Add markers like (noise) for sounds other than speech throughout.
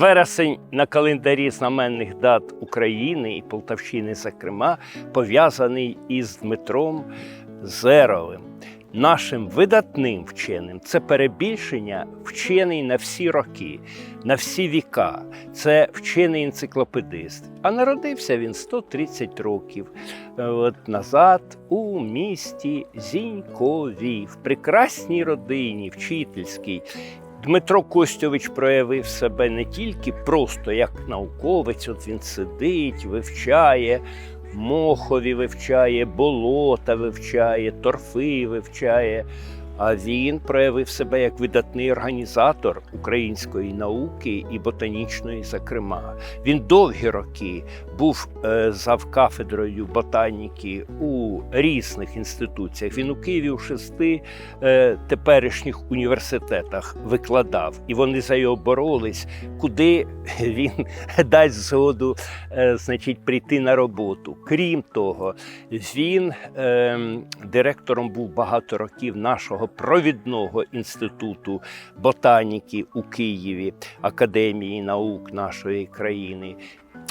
Вересень на календарі знаменних дат України і Полтавщини, зокрема, пов'язаний із Дмитром Зеровим, нашим видатним вченим. Це перебільшення вчений на всі роки, на всі віка. Це вчений енциклопедист. А народився він 130 років е, от назад у місті Зінькові, в прекрасній родині, вчительській. Дмитро Костьович проявив себе не тільки просто як науковець, от він сидить, вивчає, мохові вивчає, болота вивчає, торфи вивчає. А він проявив себе як видатний організатор української науки і ботанічної, зокрема. Він довгі роки був е, завкафедрою ботаніки у різних інституціях. Він у Києві у шести е, теперішніх університетах викладав, і вони за його боролись, куди (laughs) він дасть згоду, е, значить, прийти на роботу. Крім того, він е, директором був багато років нашого провідного інституту ботаніки у Києві, Академії наук нашої країни.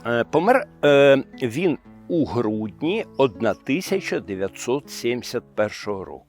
Е, Помер е, він у грудні 1971 року.